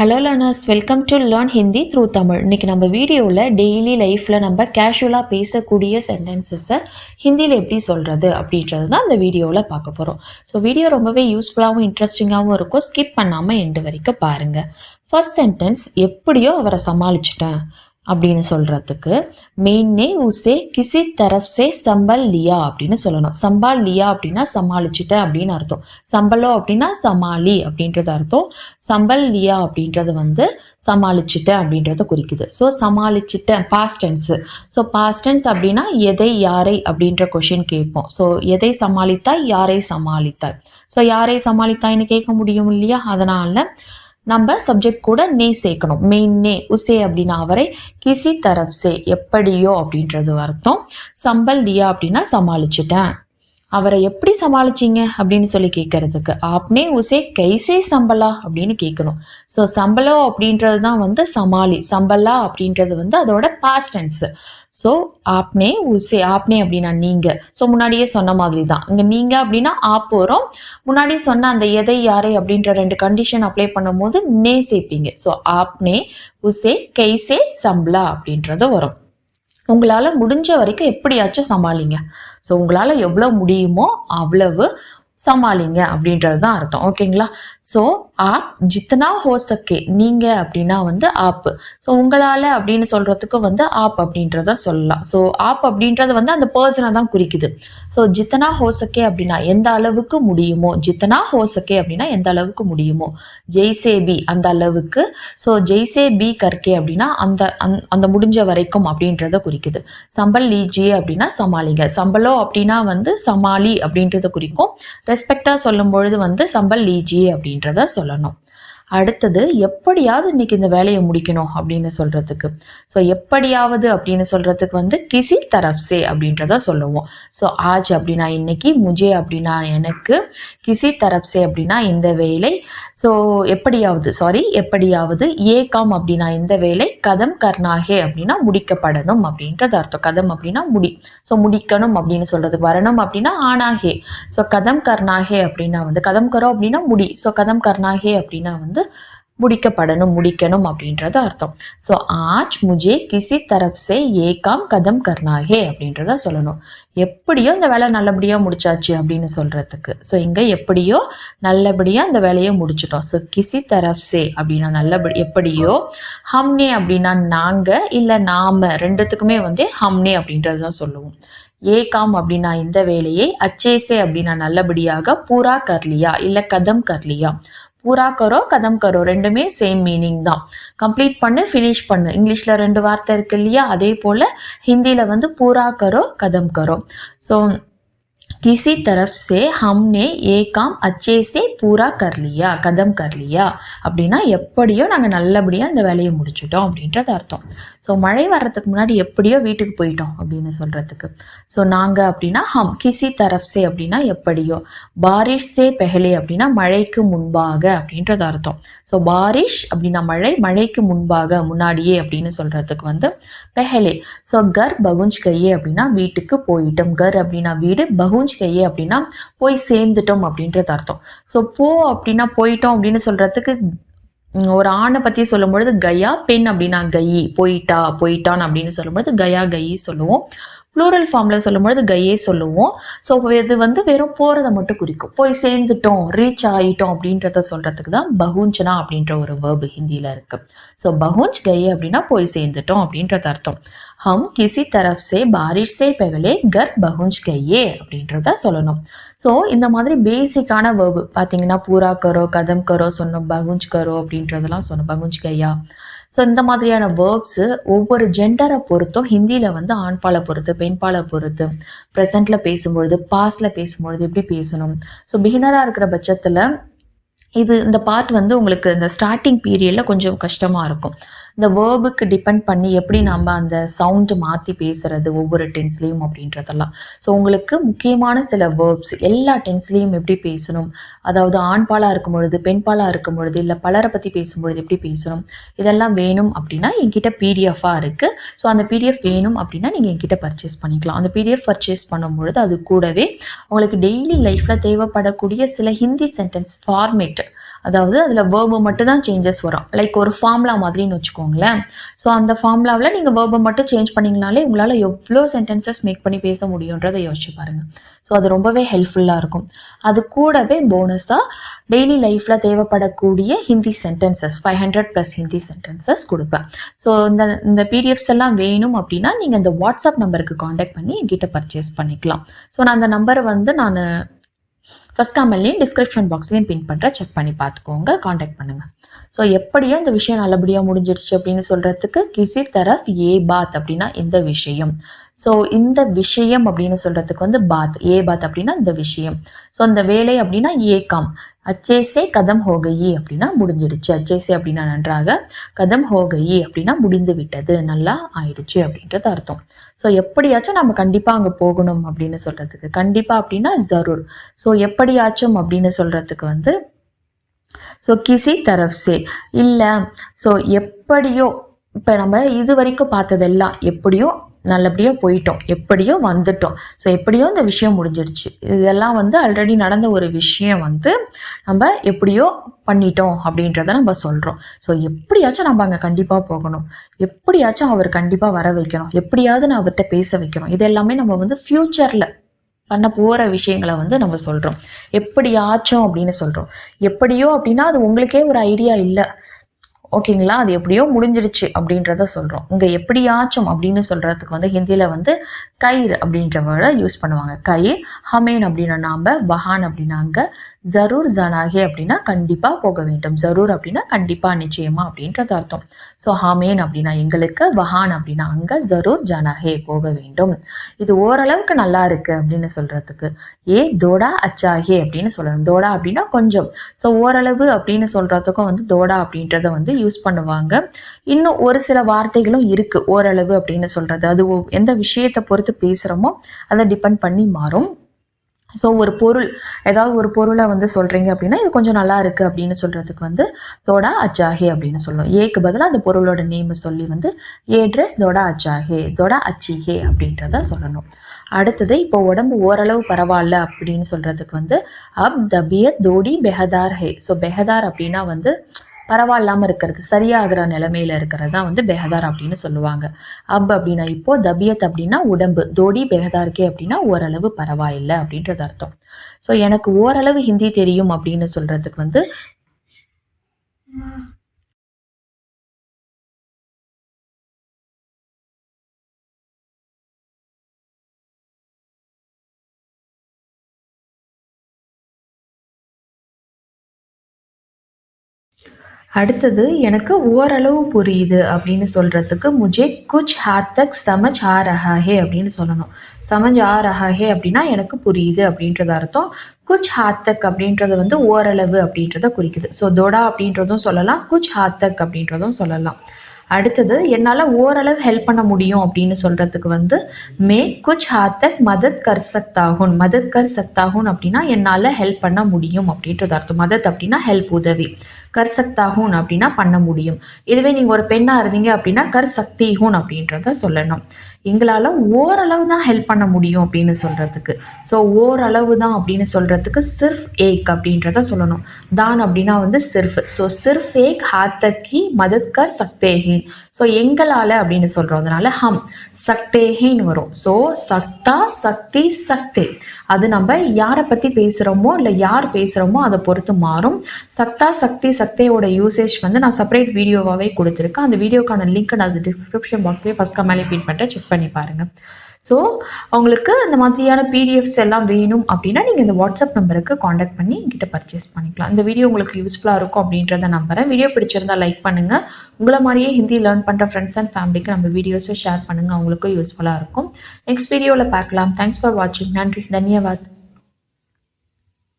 Hello learners welcome to learn Hindi through Tamil இன்னைக்கு நம்ம வீடியோவில் டெய்லி லைஃப்பில் நம்ம கேஷுவலாக பேசக்கூடிய சென்டென்சஸை ஹிந்தியில் எப்படி சொல்கிறது அப்படின்றது தான் இந்த வீடியோவில் பார்க்க போகிறோம் ஸோ வீடியோ ரொம்பவே யூஸ்ஃபுல்லாகவும் இன்ட்ரெஸ்டிங்காகவும் இருக்கும். ஸ்கிப் பண்ணாமல் எண்டு வரைக்கும் பாருங்கள் ஃபர்ஸ்ட் சென்டென்ஸ் எப்படியோ அவரை சமாளிச்சிட்டேன். அப்படின்னு சொல்கிறதுக்கு மெயின்னே உசே கிசி தரப் சே சம்பல் லியா அப்படின்னு சொல்லணும். சம்பால் லியா அப்படின்னா சமாளிச்சிட்டேன் அப்படின்னு அர்த்தம். சம்பளம் அப்படின்னா சமாளி அப்படின்றது அர்த்தம். சம்பல் லியா அப்படின்றது வந்து சமாளிச்சிட்டேன் அப்படின்றத குறிக்குது. So சமாளிச்சிட்டேன் past tense so past tense அப்படின்னா எதை யாரை அப்படின்ற கொஷின் கேட்போம். ஸோ எதை சமாளித்தாய் யாரை சமாளித்தாய்? ஸோ யாரை சமாளித்தாய்னு கேட்க முடியும் இல்லையா? அதனால நம்ம சப்ஜெக்ட் கூட நே சேர்க்கணும். மெயின் நே உசே அப்படின்னா அவரை கிசி தரப் சே எப்படியோ அப்படின்றது அர்த்தம். சம்பல் லியா அப்படின்னா சமாளிச்சிட்டேன். அவரை எப்படி சமாளிச்சீங்க அப்படின்னு சொல்லி கேட்கறதுக்கு ஆப்னே உசே கைசே சம்பலா அப்படின்னு கேட்கணும் ஸோ சம்பளம் அப்படின்றது தான் வந்து சமாளி சம்பலா அப்படின்றது வந்து அதோட பாஸ்ட் டென்ஸ் ஸோ ஆப்னே உசே ஆப்னே அப்படின்னா நீங்க. ஸோ முன்னாடியே சொன்ன மாதிரி தான் இங்கே நீங்க அப்படின்னா ஆப் வரும் முன்னாடி சொன்ன அந்த எதை யாரை அப்படின்ற ரெண்டு கண்டிஷன் அப்ளை பண்ணும்போது நே சேர்ப்பீங்க. ஸோ ஆப்னே உசே கைசே சம்பளா அப்படின்றது வரும். உங்களால் முடிஞ்ச வரைக்கும் எப்படியாச்சும் சமாளிங்க. ஸோ உங்களால் எவ்வளோ முடியுமோ அவ்வளவு சமாளிங்க அப்படின்றது தான் அர்த்தம். ஓகேங்களா? ஸோ ஆப் ஜித்தனா ஹோ சக்கே நீங்கள் அப்படின்னா வந்து ஆப் ஸோ உங்களால் அப்படின்னு சொல்கிறதுக்கு வந்து ஆப் அப்படின்றத சொல்லலாம். ஸோ ஆப் அப்படின்றது வந்து அந்த பர்சனை தான் குறிக்குது. ஸோ ஜித்தனா ஹோ சக்கே அப்படின்னா எந்த அளவுக்கு முடியுமோ? ஜித்தனா ஹோ சக்கே அப்படின்னா எந்த அளவுக்கு முடியுமோ? ஜெய்சே பி அந்த அளவுக்கு. ஸோ ஜெய்சே பி கற்கே அப்படின்னா அந்த அந்த- அந்த முடிஞ்ச வரைக்கும் அப்படின்றத குறிக்குது. சம்பல் லீஜி அப்படின்னா சமாளிங்க. சம்பளம் அப்படின்னா வந்து சமாளி அப்படின்றத குறிக்கும். ரெஸ்பெக்டாக சொல்லும் பொழுது வந்து சம்பல் லீஜி அப்படின்றத சொல்லணும். அடுத்தது எப்படியாவது இன்னைக்கு இந்த வேலையை முடிக்கணும் அப்படின்னு சொல்றதுக்கு. ஸோ எப்படியாவது அப்படின்னு சொல்றதுக்கு வந்து கிசி தரப்சே அப்படின்றத சொல்லுவோம். ஸோ ஆஜ் அப்படின்னா இன்னைக்கு முஜே அப்படின்னா எனக்கு கிசி தரப்சே அப்படின்னா இந்த வேலை. ஸோ எப்படியாவது சாரி எப்படியாவது ஏகாம் அப்படின்னா இந்த வேலை கதம் கர்னாகே அப்படின்னா முடிக்கப்படணும் அப்படின்றது அர்த்தம். கதம் அப்படின்னா முடி. ஸோ முடிக்கணும் அப்படின்னு சொல்றதுக்கு வரணும் அப்படின்னா ஆனாகே ஸோ கதம் கர்னாகே அப்படின்னா வந்து கதம் கரோ அப்படின்னா முடி. ஸோ கதம் கர்னாகே அப்படின்னா வந்து முடிக்கப்படணும் முடிக்கணும் அப்படின்றது அர்த்தம். ஸோ ஆஜ் முஜே கிசி தரப் சே ஏகாம் கதம் கர்னாகே அப்படின்றத சொல்லணும். எப்படியோ இந்த வேலை நல்லபடியாக முடிச்சாச்சு அப்படின்னு சொல்கிறதுக்கு ஸோ இங்கே எப்படியோ நல்லபடியாக இந்த வேலையை முடிச்சிட்டோம். ஸோ கிசி தரப் சே அப்படின்னா நல்லபடி எப்படியோ ஹம்னே அப்படின்னா நாங்கள் இல்லை நாம் ரெண்டுத்துக்குமே வந்து ஹம்னே அப்படின்றது தான் சொல்லுவோம். ஏகாம் அப்படின்னா இந்த வேலையை அச்சேசே அப்படின்னா நல்லபடியாக பூரா கர்லியா இல்லை கதம் கர்லியா. பூரா கரோ கதம் கரோ ரெண்டுமே சேம் மீனிங் தான். கம்ப்ளீட் பண்ணு ஃபினிஷ் பண்ணு. இங்கிலீஷில் ரெண்டு வார்த்தை இருக்கு இல்லையா? அதே போல் ஹிந்தியில் வந்து பூரா கரோ கதம் கரோ. ஸோ किसी तरफ से हमने ये काम अच्छे से पूरा कर लिया கதம் कर लिया அப்படின்னா எப்படியோ நாங்கள் நல்லபடியாக இந்த வேலையை முடிச்சிட்டோம் அப்படின்றது அர்த்தம் ஸோ மழை வர்றதுக்கு முன்னாடி எப்படியோ வீட்டுக்கு போயிட்டோம் அப்படின்னு சொல்கிறதுக்கு ஸோ நாங்கள் அப்படின்னா ஹம் கிசி தரப் சே அப்படின்னா எப்படியோ பாரிஷ் சே பெஹலே அப்படின்னா மழைக்கு முன்பாக அப்படின்றது அர்த்தம் ஸோ பாரிஷ் அப்படின்னா மழை மழைக்கு முன்பாக முன்னாடியே அப்படின்னு சொல்கிறதுக்கு வந்து பெஹலே ஸோ கர் பகுஞ்ச் கையே அப்படின்னா வீட்டுக்கு போயிட்டோம் கர் அப்படின்னா வீடு பகுஞ்ச் கையே அப்படின்னா போய் சேர்ந்துட்டோம் அப்படின்றது அர்த்தம். ஸோ போ அப்படின்னா போயிட்டோம் அப்படின்னு சொல்றதுக்கு ஒரு ஆணை பற்றி சொல்லும் பொழுது கயா பெண் அப்படின்னா கயி போயிட்டா போயிட்டான் அப்படின்னு சொல்லும்பொழுது கயா கயி சொல்லுவோம். ப்ளூரல் ஃபார்மில் சொல்லும்பொழுது கையே சொல்லுவோம். ஸோ இது வந்து வெறும் போகிறத மட்டும் குறிக்கும். போய் சேர்ந்துட்டோம் ரீச் ஆகிட்டோம் அப்படின்றத சொல்கிறதுக்கு தான் பகுஞ்சனா அப்படின்ற ஒரு வேர்பு ஹிந்தியில் இருக்குது ஸோ பகுஞ்ச் கயே அப்படின்னா போய் சேர்ந்துட்டோம் அப்படின்றது அர்த்தம். ஹம் கிசி தரஃப் சே பாரிஷ் சே பெகலே கர் பகுஞ்ச் கையே அப்படின்றத சொல்லணும். ஸோ இந்த மாதிரி பேசிக்கான வேர்பு பார்த்தீங்கன்னா பூரா கரோ கதம் கரோ சொன்னோம் பகுஞ்ச் கரோ அப்படின்றதெல்லாம் சொன்னோம். பகுஞ்ச் கையா. ஸோ இந்த மாதிரியான வேர்ப்ஸு ஒவ்வொரு ஜெண்டரை பொறுத்தும் ஹிந்தியில் வந்து ஆண்பாலை பொறுத்து பெண்பாலை பொறுத்து ப்ரெசண்ட்டில் பேசும்பொழுது பாஸ்டில் பேசும்பொழுது எப்படி பேசணும். ஸோ பிகினராக இருக்கிற பட்சத்தில் இது இந்த பார்ட் வந்து உங்களுக்கு இந்த ஸ்டார்டிங் பீரியடில் கொஞ்சம் கஷ்டமாக இருக்கும். இந்த வேர்புக்கு டிபெண்ட் பண்ணி எப்படி நம்ம அந்த சவுண்டு மாற்றி பேசுறது ஒவ்வொரு டென்ஸ்லேயும் அப்படின்றதெல்லாம். ஸோ உங்களுக்கு முக்கியமான சில வேர்ப்ஸ் எல்லா டென்ஸ்லேயும் எப்படி பேசணும்? அதாவது ஆண்பாலாக இருக்கும் பொழுது பெண்பாலாக இருக்கும் பொழுது இல்லை பலரை பற்றி பேசும்பொழுது எப்படி பேசணும்? இதெல்லாம் வேணும் அப்படின்னா என்கிட்ட பிடிஎஃபாக இருக்குது ஸோ அந்த பிடிஎஃப் வேணும் அப்படின்னா நீங்கள் என்கிட்ட பர்ச்சேஸ் பண்ணிக்கலாம். அந்த பிடிஎஃப் பர்ச்சேஸ் பண்ணும்பொழுது அது கூடவே உங்களுக்கு டெய்லி லைஃப்பில் தேவைப்படக்கூடிய சில ஹிந்தி சென்டென்ஸ் ஃபார்மேட் அதாவது அதில் வேர்பு மட்டும் தான் சேஞ்சஸ் வரும். லைக் ஒரு ஃபார்முலா மாதிரின்னு வச்சுக்கோங்களேன். ஸோ அந்த ஃபார்முலாவில் நீங்கள் வேர்பை மட்டும் சேஞ்ச் பண்ணிங்கனாலே உங்களால் எவ்வளோ சென்டென்சஸ் மேக் பண்ணி பேச முடியுன்றதை யோசிச்சு பாருங்கள் ஸோ அது ரொம்பவே ஹெல்ப்ஃபுல்லாக இருக்கும். அது கூடவே போனஸாக டெய்லி லைஃப்பில் தேவைப்படக்கூடிய Hindi sentences five hundred plus Hindi sentences கொடுப்பேன். ஸோ இந்த இந்த பிடிஎஃப்ஸ் எல்லாம் வேணும் அப்படின்னா நீங்கள் இந்த வாட்ஸ்அப் நம்பருக்கு காண்டாக்ட் பண்ணி என்கிட்ட பர்ச்சேஸ் பண்ணிக்கலாம். ஸோ நான் அந்த நம்பரை வந்து நான் ஃபஸ்ட் கமெண்ட்லேயும் டிஸ்கிரிப்ஷன் பாக்ஸ்லேயும் பின் பண்ணுற செக் பண்ணி பார்த்துக்கோங்க. காண்டாக்ட் பண்ணுங்கள் ஸோ எப்படியோ இந்த விஷயம் நல்லபடியாக முடிஞ்சிடுச்சு அப்படின்னு சொல்கிறதுக்கு கிசி தரஃப் ஏ பாத் அப்படின்னா இந்த விஷயம். ஸோ இந்த விஷயம் அப்படின்னு சொல்கிறதுக்கு வந்து பாத். ஏ பாத் அப்படின்னா இந்த விஷயம். ஸோ இந்த வேலை அப்படின்னா ஏகாம் அச்சேசே கதம் ஹோகையி அப்படின்னா முடிஞ்சிடுச்சு. அச்சேசே அப்படின்னா நன்றாக கதம் ஹோகையி அப்படின்னா முடிந்து விட்டது. நல்லா ஆயிடுச்சு அப்படின்றது அர்த்தம். ஸோ எப்படியாச்சும் நம்ம கண்டிப்பாக அங்கே போகணும் அப்படின்னு சொல்கிறதுக்கு கண்டிப்பாக அப்படின்னா ஜரூர். ஸோ எப்படியாச்சும் அப்படின்னு சொல்கிறதுக்கு வந்து ஸோ கிசி தரஃப்சே இல்லை ஸோ எப்படியோ இப்போ நம்ம இது வரைக்கும் பார்த்ததெல்லாம் எப்படியோ நல்லபடியாக போயிட்டோம் எப்படியோ வந்துட்டோம் ஸோ எப்படியோ இந்த விஷயம் முடிஞ்சிடுச்சு இதெல்லாம் வந்து ஆல்ரெடி நடந்த ஒரு விஷயம் வந்து நம்ம எப்படியோ பண்ணிட்டோம் அப்படின்றத நம்ம சொல்கிறோம் ஸோ எப்படியாச்சும் நம்ம அங்கே கண்டிப்பாக போகணும் எப்படியாச்சும் அவர் கண்டிப்பாக வர வைக்கணும் எப்படியாவது நான் அவர்கிட்ட பேச வைக்கணும் இது எல்லாமே நம்ம வந்து ஃப்யூச்சரில் பண்ண போகிற விஷயங்களை வந்து நம்ம சொல்கிறோம் எப்படியாச்சும் அப்படின்னு சொல்கிறோம் எப்படியோ அப்படின்னா அது உங்களுக்கே ஒரு ஐடியா இல்லை. ஓகேங்களா? அது எப்படியோ முடிஞ்சிடுச்சு அப்படின்றத சொல்கிறோம் இங்கே எப்படியாச்சும் அப்படின்னு சொல்கிறதுக்கு வந்து ஹிந்தியில் வந்து கயிறு அப்படின்ற வேர்டை யூஸ் பண்ணுவாங்க. கயிர் ஹமேன் அப்படின்னா நாம் பஹான் அப்படின்னாங்க ஜரூர் ஜனாகே அப்படின்னா கண்டிப்பாக போக வேண்டும். ஜரூர் அப்படின்னா கண்டிப்பாக நிச்சயமாக அப்படின்றது அர்த்தம். ஸோ ஹமேன் அப்படின்னா எங்களுக்கு வஹான் அப்படின்னா அங்கே ஜரூர் ஜனாகே போக வேண்டும். இது ஓரளவுக்கு நல்லா இருக்குது அப்படின்னு சொல்கிறதுக்கு ஏ தோடா அச்சாகே அப்படின்னு சொல்லணும். தோடா அப்படின்னா கொஞ்சம். ஸோ ஓரளவு அப்படின்னு சொல்கிறதுக்கும் வந்து தோடா அப்படின்றத வந்து யூஸ் பண்ணுவாங்க. இன்னும் ஒரு சில வார்த்தைகளும் இருக்குது ஓரளவு அப்படின்னு சொல்கிறது அது எந்த விஷயத்தை பொறுத்து பேசுகிறோமோ அதை டிபெண்ட் பண்ணி மாறும். ஸோ ஒரு பொருள் ஏதாவது ஒரு பொருளை வந்து சொல்கிறீங்க அப்படின்னா இது கொஞ்சம் நல்லா இருக்குது அப்படின்னு சொல்கிறதுக்கு வந்து தோடா அச்சாஹே அப்படின்னு சொல்லுவோம் ஏக்கு பதிலாக அந்த பொருளோட நேமை சொல்லி வந்து ஏ ட்ரெஸ் தோடா அச்சாஹே தோடா அச்சிஹே அப்படின்றத சொல்லணும். அடுத்தது இப்போ உடம்பு ஓரளவு பரவாயில்ல அப்படின்னு சொல்கிறதுக்கு வந்து அப் தபியத் தோடி பெஹதார் ஹே ஸோ பெஹதார் அப்படின்னா வந்து பரவாயில்லாமல் இருக்கிறது சரியாகிற நிலைமையில இருக்கிறது தான் வந்து பெஹதார் அப்படின்னு சொல்லுவாங்க. அப் அப்படின்னா இப்போ தபியத் அப்படின்னா உடம்பு தோடி பெஹதார்கே அப்படின்னா ஓரளவு பரவாயில்லை அப்படின்றது அர்த்தம். ஸோ எனக்கு ஓரளவு ஹிந்தி தெரியும் அப்படின்னு சொல்றதுக்கு வந்து அடுத்தது எனக்கு ஓரளவு புரியுது அப்படின்னு சொல்கிறதுக்கு முஜே குச் ஹாத் தக் சமஜ் ஆ ரஹா ஹே அப்படின்னு சொல்லணும். சமஜ் ஆ ரஹா ஹே அப்படின்னா எனக்கு புரியுது அப்படின்றது அர்த்தம். குச் ஹாத்தக் அப்படின்றது வந்து ஓரளவு அப்படின்றத குறிக்குது. ஸோ தோடா அப்படின்றதும் சொல்லலாம் குச் ஹாத்தக் அப்படின்றதும் சொல்லலாம். அடுத்தது என்னால் ஓரளவு ஹெல்ப் பண்ண முடியும் அப்படின்னு சொல்கிறதுக்கு வந்து மே குச் ஹாத் தக் மதத் கர் சக்தாகுன் மதத் கர் சக்தாகுன் அப்படின்னா என்னால் ஹெல்ப் பண்ண முடியும் அப்படின்றது அர்த்தம். மதத் அப்படின்னா ஹெல்ப் உதவி. கர் சக்தாகுன் அப்படின்னா பண்ண முடியும். இதுவே நீங்கள் ஒரு பெண்ணாக இருந்தீங்க அப்படின்னா கர் சக்தி ஹூன் அப்படின்றத சொல்லணும். எங்களால் ஓரளவு தான் ஹெல்ப் பண்ண முடியும் அப்படின்னு சொல்கிறதுக்கு ஸோ ஓரளவு தான் அப்படின்னு சொல்கிறதுக்கு சிர்ஃப் ஏக் அப்படின்றத சொல்லணும். தான் அப்படின்னா வந்து சிர்ஃப். ஸோ சிர்ஃப் ஏக் ஹாத்தக்கி மதத்கர் சக்தேஹின் ஸோ எங்களால் அப்படின்னு சொல்கிறதுனால ஹம் சக்தேஹின்னு வரும். ஸோ சக்தா சக்தி சக்தே. அது நம்ம யாரை பற்றி பேசுகிறோமோ இல்லை யார் பேசுகிறோமோ அதை பொறுத்து மாறும். சக்தா சக்தி சக்தியோட யூசேஜ் வந்து நான் செப்பரேட் வீடியோவாகவே கொடுத்துருக்கேன். அந்த வீடியோக்கான லிங்க் நான் அது டிஸ்கிரிப்ஷன் பாக்ஸ்லேயே ஃபஸ்ட் கமெண்ட்லேயே பின் பண்ணுறேன் செக் பண்ணி பாருங்கள் ஸோ உங்களுக்கு இந்த மாதிரியான பிடிஎஃப்ஸ் எல்லாம் வேணும் அப்படின்னா நீங்கள் இந்த வாட்ஸ்அப் நம்பருக்கு காண்டாக்ட் பண்ணி எங்கிட்ட பர்ச்சேஸ் பண்ணிக்கலாம். இந்த வீடியோ உங்களுக்கு யூஸ்ஃபுல்லாக இருக்கும் அப்படின்றத நம்புறேன். வீடியோ பிடிச்சிருந்தா லைக் பண்ணுங்கள் உங்களை மாதிரியே ஹிந்தி லேர்ன் பண்ணுற ஃப்ரெண்ட்ஸ் அண்ட் ஃபேமிலிக்கு நம்ம வீடியோஸை ஷேர் பண்ணுங்கள் அவங்களுக்கும் யூஸ்ஃபுல்லாக இருக்கும். நெக்ஸ்ட் வீடியோவில் பார்க்கலாம். தேங்க்ஸ் ஃபார் வாட்சிங் நன்றி. தன்யவாத்.